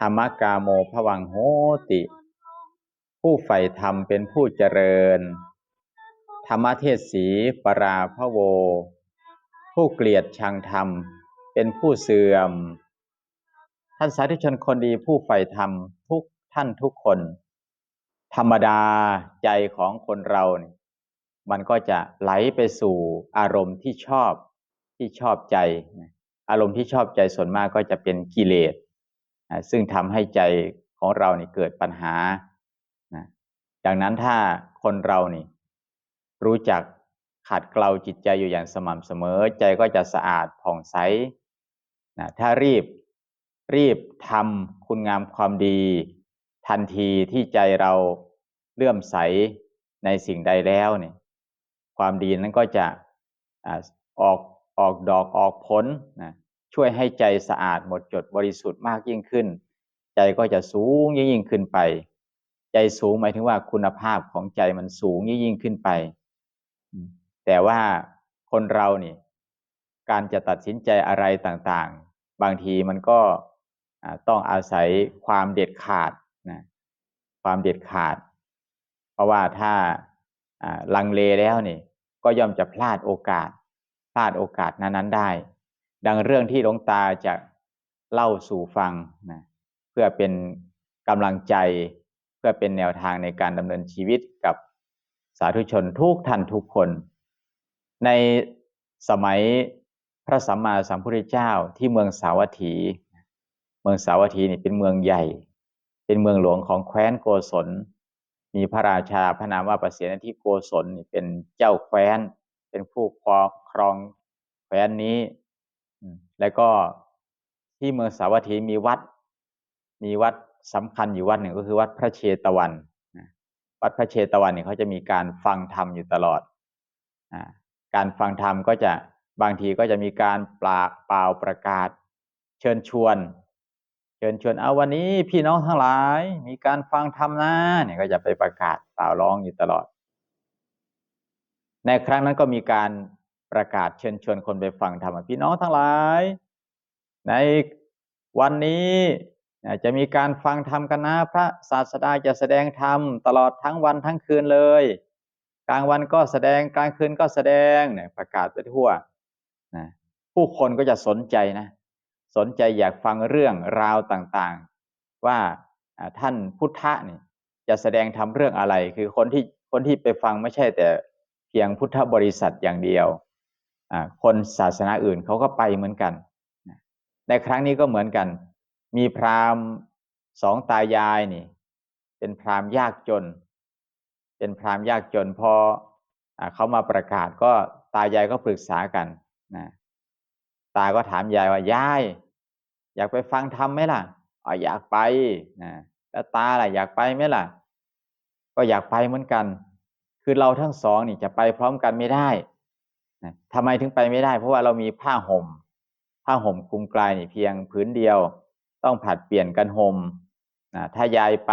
ธรรมกาโมภวังโหติ ผู้ใฝ่ธรรมเป็นผู้เจริญ ธรรมเทศสีปราพะโว ผู้เกลียดชังธรรม เป็นผู้เสื่อม ท่านสาธุชนคนดีผู้ใฝ่ธรรมทุกท่านทุกคน ธรรมดาใจของคนเราเนี่ยมันก็จะไหลไปสู่อารมณ์ที่ชอบที่ชอบใจ อารมณ์ที่ชอบใจส่วนมากก็จะเป็นกิเลส ซึ่งทำให้ใจของเรานี่เกิดปัญหาดังนั้นถ้าคนเรานี่ รู้จักขัดเกลาจิตใจอยู่อย่างสม่ำเสมอ ใจก็จะสะอาดผ่องใสนะถ้ารีบรีบทำคุณงามความดี ทันทีที่ใจเราเลื่อมใสในสิ่งใดแล้วเนี่ยความดีนั้นก็จะออกออกดอกออกผลนะ ช่วยให้ใจสะอาดหมดจดบริสุทธิ์มากยิ่งขึ้น ใจก็จะสูงยิ่งยิ่งขึ้นไป ใจสูงหมายถึงว่าคุณภาพของใจมันสูงยิ่งยิ่งขึ้นไป แต่ว่าคนเรานี่การจะตัดสินใจอะไรต่างๆ บางทีมันก็ต้องอาศัยความเด็ดขาดนะความเด็ดขาด เพราะว่าถ้าลังเลแล้วนี่ก็ย่อมจะพลาดโอกาส พลาดโอกาสนั้นๆได้ ดังเรื่องที่หลวงตาจะเล่าสู่ฟังนะเพื่อเป็นกำลังใจ เพื่อเป็นแนวทางในการดำเนินชีวิตกับสาธุชนทุกท่านทุกคน ในสมัยพระสัมมาสัมพุทธเจ้าที่เมืองสาวัตถี เมืองสาวัตถีนี่เป็นเมืองใหญ่ เป็นเมืองหลวงของแคว้นโกศล มีพระราชาพระนามว่าประเสนที่โกศลเป็นเจ้าแคว้น เป็นผู้ครองแคว้นนี้ แล้วก็ที่เมืองสาวัตถีมีวัด มีวัดสำคัญอยู่วัดหนึ่งก็คือวัดพระเชตวันวัดพระเชตวันเนี่ยเขาจะมีการฟังธรรมอยู่ตลอดการฟังธรรมก็จะบางทีก็จะมีการปลาเปล่าประกาศ เชิญชวน เชิญชวนเอาวันนี้พี่น้องทั้งหลาย มีการฟังธรรมนะเนี่ยก็จะไปประกาศเปล่าร้องอยู่ตลอด ในครั้งนั้นก็มีการ ประกาศเชิญชวนคนไปฟังธรรมพี่น้องทั้งหลาย ในวันนี้จะมีการฟังธรรมกันนะพระศาสดาจะแสดงธรรมตลอดทั้งวันทั้งคืนเลย กลางวันก็แสดงกลางคืนก็แสดงเนี่ยประกาศไปทั่วนะผู้คนก็จะสนใจนะ สนใจอยากฟังเรื่องราวต่างๆ ว่าท่านพุทธะนี่จะแสดงทำเรื่องอะไร คือคนที่คนที่ไปฟังไม่ใช่แต่เพียงพุทธบริษัทอย่างเดียว คนศาสนาอื่นเขาก็ไปเหมือนกัน ในครั้งนี้ก็เหมือนกัน มีพราหมณ์สองตายายนี่ เป็นพราหมณ์ยากจน เป็นพราหมณ์ยากจนพอเขามาประกาศก็ตายายก็ปรึกษากันนะตาก็ถามยายว่ายาย อยากไปฟังธรรมไหมล่ะอ๋ออยากไปนะแล้วตาล่ะอยากไปไหมล่ะ ก็อยากไปเหมือนกัน คือเราทั้งสองนี่จะไปพร้อมกันไม่ได้ ทำไมถึงไปไม่ได้ เพราะว่าเรามีผ้าห่ม ผ้าห่มคลุมกลายนี่เพียงผืนเดียว ต้องผัดเปลี่ยนกันห่มนะถ้ายายไป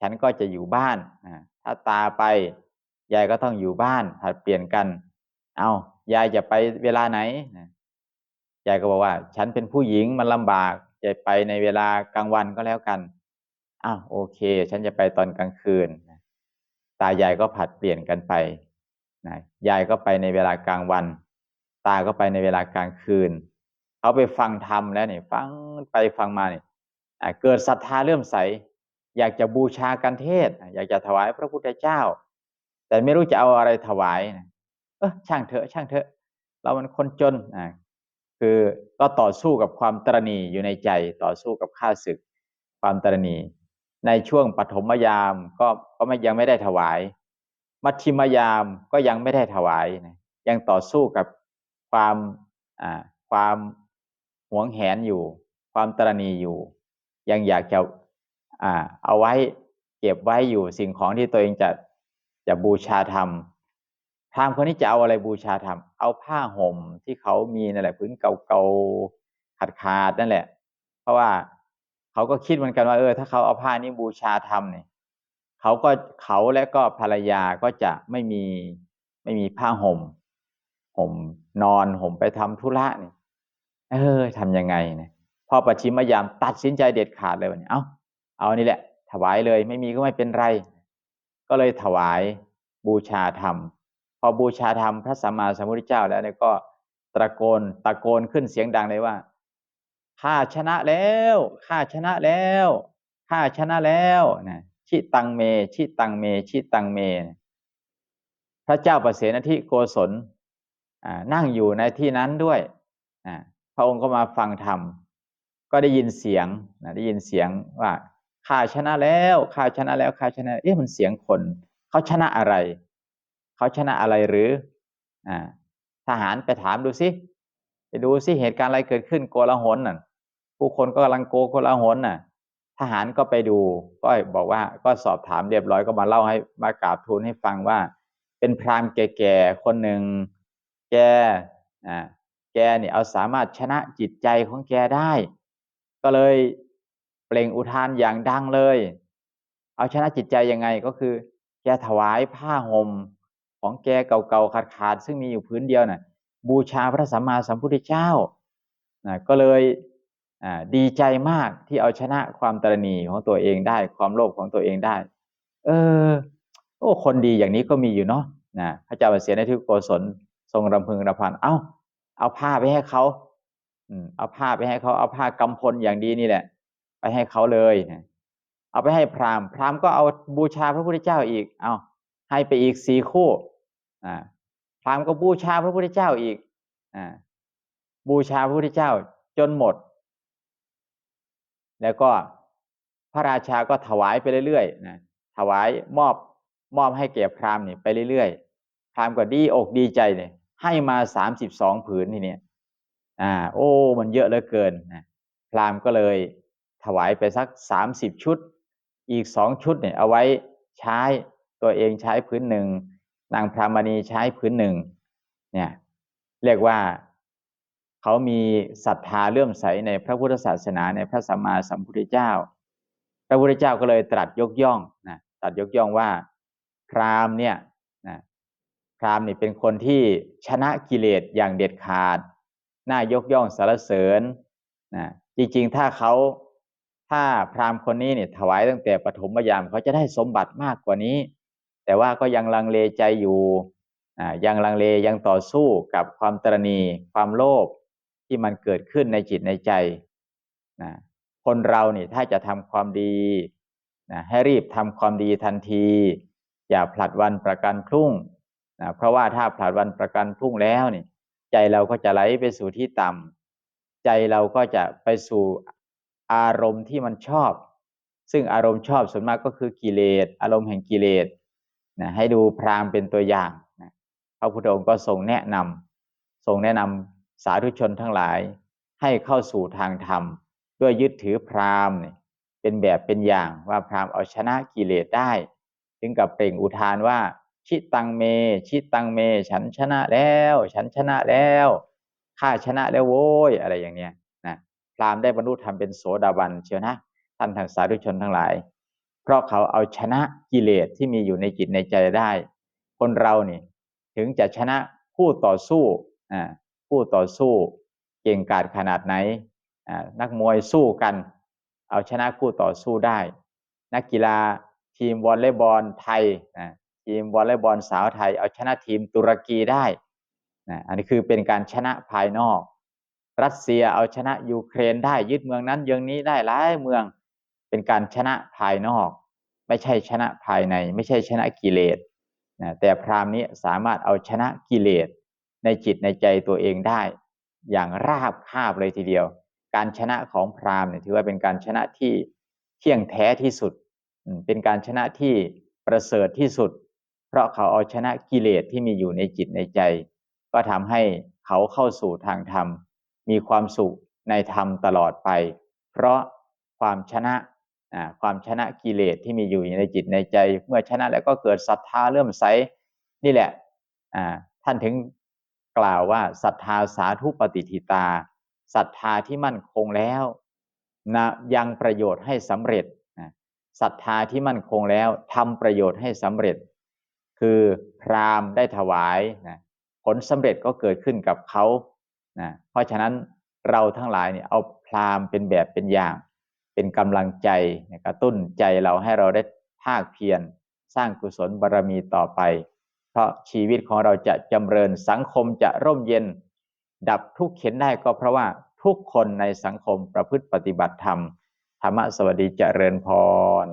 ฉันก็จะอยู่บ้านนะถ้าตาไป ยายก็ต้องอยู่บ้าน ผัดเปลี่ยนกัน เอายายจะไปเวลาไหนนะยายก็บอกว่า ฉันเป็นผู้หญิงมันลำบากจะไปในเวลากลางวันก็แล้วกันอ้าวโอเค ฉันจะไปตอนกลางคืนตายายก็ผัดเปลี่ยนกันไป นะยายก็ไปในเวลากลางวัน ตาก็ไปในเวลากลางคืนเขาไปฟังธรรมแล้วเนี่ยฟังไปฟังมาเนี่ยเกิดศรัทธาเลื่มใส อยากจะบูชากันเทศ อยากจะถวายพระพุทธเจ้า แต่ไม่รู้จะเอาอะไรถวายนะเออช่างเถอะช่างเถอะ เรามันคนจนอ่าคือก็ต่อสู้กับความตรณีอยู่ในใจต่อสู้กับข้าศึก ความตรณี ในช่วงปฐมยามก็ก็ไม่ยังไม่ได้ถวาย มัชชิมยามก็ยังไม่ได้ถวายนะยังต่อสู้กับความความหวงแหนอยู่ ความตรณีอยู่ ยังอยากจะอ่าเอาไว้เก็บไว้อยู่สิ่งของที่ตัวเองจะจะบูชาธรรมพราหมณ์คนนี้จะเอาอะไรบูชาธรรม เอาผ้าห่มที่เขามีนั่นแหละพื้นเก่าๆขาดขาดนั่นแหละ เพราะว่าเขาก็คิดเหมือนกันว่าเออถ้าเขาเอาผ้านี้บูชาธรรมเนี่ย เขาก็เขาและก็ภรรยาก็จะไม่มีไม่มีผ้าห่มห่มนอนห่มไปทำธุระเนี่ยเออทำยังไงเนี่ยพอปัจฉิมยามตัดสินใจเด็ดขาดเลยวันนี้เอ้าเอานี่แหละ ถวายเลยไม่มีก็ไม่เป็นไร ก็เลยถวายบูชาธรรม พอบูชาธรรมพระสัมมาสัมพุทธเจ้าแล้วเนี่ยก็ตะโกนตะโกนขึ้นเสียงดังเลยว่าข้าชนะแล้วข้าชนะแล้วข้าชนะแล้วนะ ชิตังเม ชิตังเม ชิตังเม พระเจ้าประเสนทิโกศลนั่งอยู่ในที่นั้นด้วย พระองค์ก็มาฟังธรรม ก็ได้ยินเสียงได้ยินเสียงว่าข้าชนะแล้วข้าชนะแล้วข้าชนะ เอ๊ะมันเสียงคน เขาชนะอะไร เขาชนะอะไรหรืออทหารไปถามดูสิไปดูสิเหตุการณ์อะไรเกิดขึ้นโกลาหลน่ะ ผู้คนก็กำลังโกโกลาหลน่ะ หารก็ไปดู ก็บอกว่าก็สอบถามเรียบร้อยก็มาเล่าให้มากราบทูลให้ฟังว่า เป็นพรามแก่ๆคนหนึ่งแกอ่าแกเนี่ยเอาสามารถชนะจิตใจของแกได้ ก็เลยเปล่งอุทานอย่างดังเลย เอาชนะจิตใจยังไงก็คือ แกถวายผ้าห่มของแกเก่าๆขาดๆซึ่งมีอยู่พื้นเดียวนะ่ะบูชาพระสัมมาสัมพุทธเจ้านะก็เลย ดีใจมากที่เอาชนะความตรณีของตัวเองได้ ความโลภของตัวเองได้ เออ โอ้คนดีอย่างนี้ก็มีอยู่เนาะนะพระเจ้าเสียในทุกโกศลทรงรำพึงรำพันเอา้า เอาผ้าไปให้เขาเอาผ้าไปให้เขาเอาผ้ากำพลอย่างดีนี่แหละ ไปให้เขาเลยนะเอาไปให้พราหมณ์พราหมณ์ก็เอาบูชาพระพุทธเจ้าอีก เอาให้ไปอีกสี่คู่อ่าพราหมณ์ก็บูชาพระพุทธเจ้าอีกอ่าบูชาพระพุทธเจ้าจนหมด แล้วก็พระราชาก็ถวายไปเรื่อยๆนะถวายมอบมอบให้แก่พราหมณ์นี่ไปเรื่อยๆพราหมณ์ก็ดีอกดีใจเนี่ยให้มาสามสิบสองผืนนี่เนี่ยอ่า โอ้ มันเยอะเหลือเกินนะพราหมณ์ก็เลยถวายไปสักสามสิบชุด อีกสองชุดเนี่ยเอาไว้ใช้ตัวเองใช้พื้นหนึ่งนางพรามณีใช้พื้นหนึ่งเนี่ยเรียกว่า เขามีศรัทธาเลื่อมใสในพระพุทธศาสนาในพระสัมมาสัมพุทธเจ้า พระพุทธเจ้าก็เลยตรัสยกย่องนะตรัสยกย่องว่าพราหมณ์เนี่ยนะพราหมณ์นี่เป็นคนที่ชนะกิเลสอย่างเด็ดขาด น่ายกย่องสรรเสริญนะจริงๆ ถ้าเขาถ้าพราหมณ์คนนี้เนี่ยถวายตั้งแต่ปฐมยามเขาจะได้สมบัติมากกว่านี้ แต่ว่าก็ยังลังเลใจอยู่ยังลังเลยังต่อสู้กับความตรณีความโลภ ที่มันเกิดขึ้นในจิตในใจนะคนเราเนี่ยถ้าจะทำความดีนะให้รีบทำความดีทันที อย่าผลัดวันประกันพรุ่งนะเพราะว่าถ้าผลัดวันประกันพรุ่งแล้วนี่ใจเราก็จะไหลไปสู่ที่ต่ำใจเราก็จะไปสู่อารมณ์ที่มันชอบ ซึ่งอารมณ์ชอบส่วนมากก็คือกิเลสอารมณ์แห่งกิเลสนะให้ดูพรามเป็นตัวอย่างนะพระพุทธองค์ก็ทรงแนะนำทรงแนะนำ สาธุชนทั้งหลายให้เข้าสู่ทางธรรม ด้วยยึดถือพราหมณ์เป็นแบบเป็นอย่างว่าพราหมณ์เอาชนะกิเลสได้ ถึงกับเปล่งอุทานว่า ชิตังเม ชิตังเม ฉันชนะแล้ว ฉันชนะแล้วข้าชนะแล้วโว้ยอะไรอย่างเนี้ยนะพราหมณ์ได้บรรลุธรรมเป็นโสดาบันเชียวนะท่านทางสาธุชนทั้งหลาย เพราะเขาเอาชนะกิเลสที่มีอยู่ในจิตในใจได้คคนเรานี่ ถึงจะชนะคู่ต่อสู้อ่า คู่ต่อสู้เก่งกาจขนาดไหน นักมวยสู้กัน เอาชนะคู่ต่อสู้ได้ นักกีฬาทีมวอลเลย์บอลไทยนะทีมวอลเลย์บอลสาวไทย เอาชนะทีมตุรกีได้นะอันนี้คือเป็นการชนะภายนอก รัสเซียเอาชนะยูเครนได้ยึดเมืองนั้นเมืองนี้ได้หลายเมืองเป็นการชนะภายนอก ไม่ใช่ชนะภายใน ไม่ใช่ชนะกิเลสนะแต่พราหมณ์นี้สามารถเอาชนะกิเลส ในจิตในใจตัวเองได้ อย่างราบคาบเลยทีเดียว การชนะของพราหมณ์เนี่ยถือว่าเป็นการชนะที่เที่ยงแท้ที่สุด เป็นการชนะที่ประเสริฐที่สุด เพราะเขาเอาชนะกิเลสที่มีอยู่ในจิตในใจ ก็ทำให้เขาเข้าสู่ทางธรรม มีความสุขในธรรมตลอดไป เพราะความชนะความชนะกิเลสที่มีอยู่ในจิตในใจ เมื่อชนะแล้วก็เกิดศรัทธาเริ่มใสนี่แหละท่านถึง กล่าวว่าศรัทธาสาธุปฏิทิตาศรัทธาที่มั่นคงแล้วนะยังประโยชน์ให้สำเร็จศรัทธาที่มั่นคงแล้วทำประโยชน์ให้สำเร็จ คือพรามได้ถวายนะผลสำเร็จก็เกิดขึ้นกับเขานะเพราะฉะนั้นเราทั้งหลายเนี่ยเอาพรามเป็นแบบเป็นอย่าง เป็นกำลังใจกระตุ้นใจเราให้เราได้ภาคเพียรสร้างกุศลบารรมีต่อไป เพราะชีวิตของเราจะจำเริญสังคมจะร่มเย็น ดับทุกข์เข็นได้ก็เพราะว่าทุกคนในสังคมประพฤติปฏิบัติธรรม ธรรมะสวัสดีจเจริญพร